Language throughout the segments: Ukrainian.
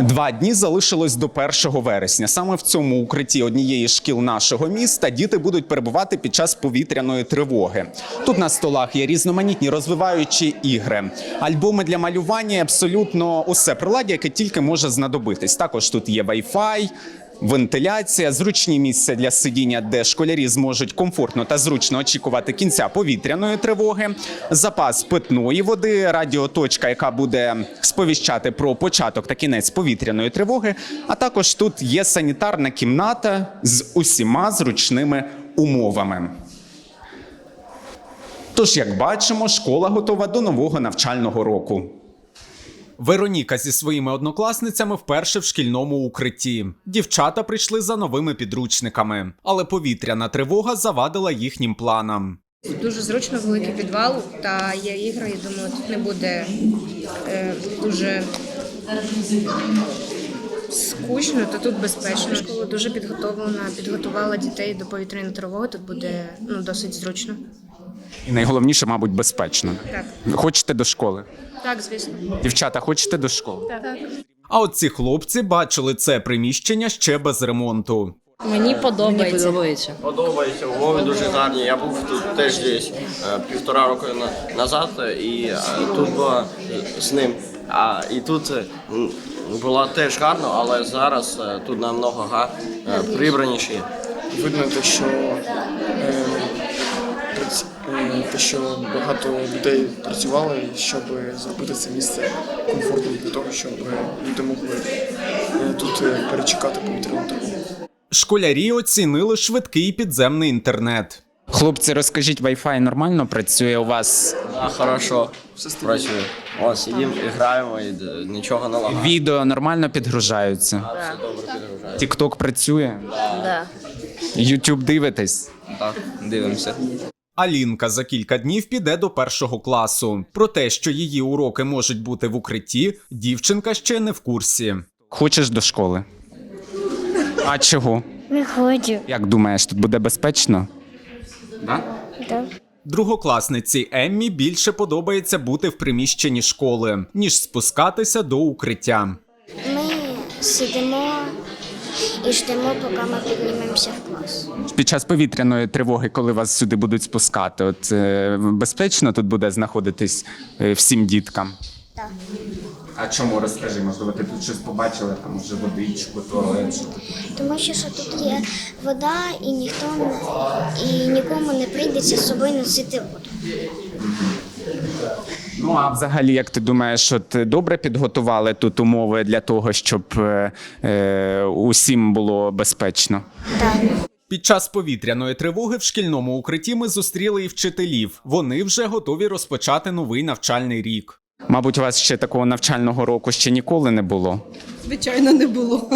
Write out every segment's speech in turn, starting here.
Два дні залишилось до 1 вересня. Саме в цьому укритті однієї шкіл нашого міста діти будуть перебувати під час повітряної тривоги. Тут на столах є різноманітні розвиваючі ігри, альбоми для малювання, абсолютно усе приладдя, яке тільки може знадобитись. Також тут є Wi-Fi, Вентиляція, зручні місця для сидіння, де школярі зможуть комфортно та зручно очікувати кінця повітряної тривоги, запас питної води, радіоточка, яка буде сповіщати про початок та кінець повітряної тривоги. А також тут є санітарна кімната з усіма зручними умовами. Тож, як бачимо, школа готова до нового навчального року. Вероніка зі своїми однокласницями вперше в шкільному укритті. Дівчата прийшли за новими підручниками, але повітряна тривога завадила їхнім планам. Дуже зручно великий підвал та є ігри. Я думаю, тут не буде е, дуже скучно, та тут безпечно. Школа дуже підготовлена, підготувала дітей до повітряної тривоги. Тут буде ну досить зручно. І найголовніше, мабуть, безпечно. Так, Хочете до школи? Так, звісно. Дівчата, хочете до школи? Так. А от ці хлопці бачили це приміщення ще без ремонту. Мені подобається. подобається. Подобається, умови дуже гарні. Я був тут теж десь е, півтора року назад, е, і е, тут була з ним. А і тут м, було теж гарно, але зараз тут намного га- прибраніше. видно те, що, те, що багато людей працювали, щоб зробити це місце комфортним для того, щоб люди могли е, тут е, перечекати повітряну тривогу. Школярі оцінили швидкий підземний інтернет. Хлопці, розкажіть, Wi-Fi нормально працює у вас? А хорошо працює. О, сидимо і граємо, і нічого не лагає. Відео нормально підгружаються. Тікток працює. Да. Ютуб дивитесь. Так, дивимося. Алінка за кілька днів піде до першого класу. Про те, що її уроки можуть бути в укритті, дівчинка ще не в курсі. Хочеш до школи? А чого? Не хочу. Як думаєш, тут буде безпечно? Да? Так. Другокласниці Еммі більше подобається бути в приміщенні школи, ніж спускатися до укриття. Ми сидимо і ждемо, поки ми піднімемося в. Під час повітряної тривоги, коли вас сюди будуть спускати, от е, безпечно тут буде знаходитись е, всім діткам. Так. А чому розкажи? Можливо, ти тут щось побачила, там вже водичку, туалет. що? Тому що, що тут є вода, і ніхто і нікому не прийдеться з собою носити воду. Ну а взагалі, як ти думаєш, от добре підготували тут умови для того, щоб е, е, усім було безпечно? Так. Під час повітряної тривоги в шкільному укритті ми зустріли і вчителів. Вони вже готові розпочати новий навчальний рік. Мабуть, у вас ще такого навчального року ще ніколи не було. Звичайно, не було.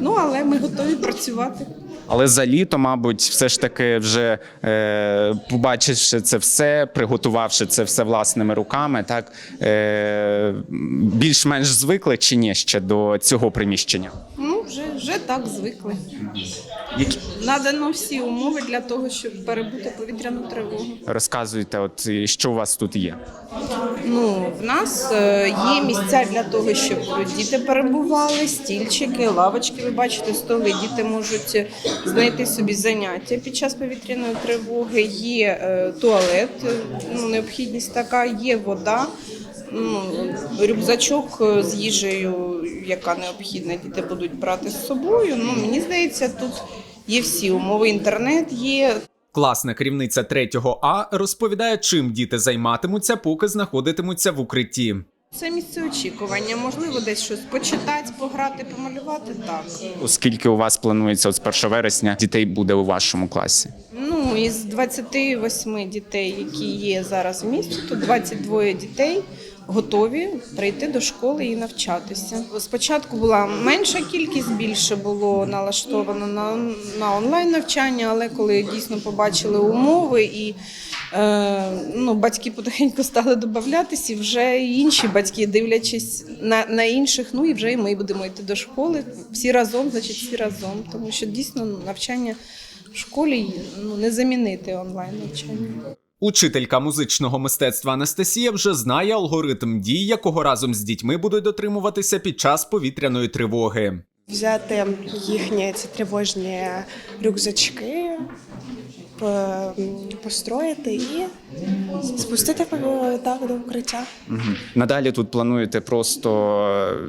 Ну, але ми готові працювати. Але за літо, мабуть, все ж таки, вже е, побачивши це все, приготувавши це все власними руками, так е, більш-менш звикли чи ні ще до цього приміщення? Так звикли. Які Надано всі умови для того, щоб перебути повітряну тривогу. розказуйте, от що у вас тут є? Ну, в нас е, є місця для того, щоб діти перебували, стільчики, лавочки. Ви бачите, столи. Діти можуть знайти собі заняття під час повітряної тривоги. Є е, туалет, е, ну, необхідність така, є вода. Ну, рюкзачок е, з їжею, яка необхідна, діти будуть брати з собою. Ну, мені здається, тут є всі умови. Інтернет є, Класна керівниця 3 А розповідає, чим діти займатимуться, поки знаходитимуться в укритті. Це місце очікування. Можливо, десь щось почитати, пограти, помалювати. Так. Оскільки у вас планується от з 1 вересня дітей буде у вашому класі? Ну, із 28 дітей, які є зараз в місті, то 22 дітей готові прийти до школи і навчатися. Спочатку була менша кількість, більше було налаштовано на, на онлайн навчання, але коли дійсно побачили умови і е, ну, батьки потихеньку стали додатися, і вже інші батьки, дивлячись на, на інших, ну і вже і ми будемо йти до школи. Всі разом, значить, всі разом, тому що дійсно навчання в школі ну, не замінити онлайн навчання. Учителька музичного мистецтва Анастасія вже знає алгоритм дій, якого разом з дітьми будуть дотримуватися під час повітряної тривоги. взяти їхні ці тривожні рюкзачки, построїти і спустити так до укриття. Надалі тут плануєте просто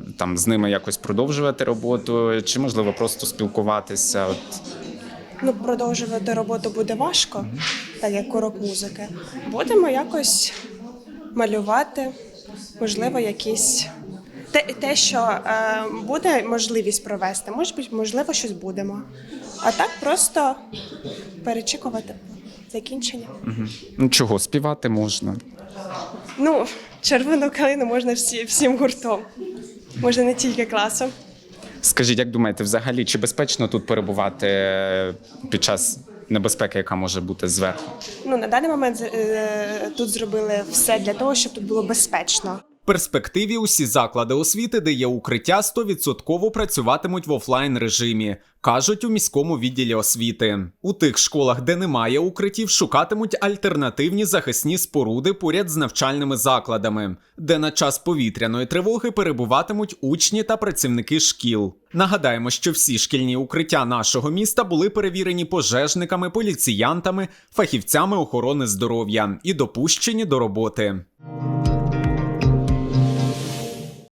е, там з ними якось продовжувати роботу, чи можливо просто спілкуватися? От Ну, продовжувати роботу буде важко, так як урок музики. Будемо якось малювати, можливо, якісь. Те, те що е, буде можливість провести, може бути, можливо, щось будемо. А так просто перечікувати закінчення. ну чого співати можна? Ну, червону калину можна всі, всім гуртом. Можна не тільки класом. Скажіть, як думаєте, взагалі чи безпечно тут перебувати е, під час небезпеки, яка може бути зверху? Ну, на даний момент е, тут зробили все для того, щоб тут було безпечно. Перспективі усі заклади освіти, де є укриття, 100% працюватимуть в офлайн режимі, кажуть у міському відділі освіти. У тих школах, де немає укриттів, шукатимуть альтернативні захисні споруди поряд з навчальними закладами, де на час повітряної тривоги перебуватимуть учні та працівники шкіл. Нагадаємо, що всі шкільні укриття нашого міста були перевірені пожежниками, поліціянтами, фахівцями охорони здоров'я і допущені до роботи.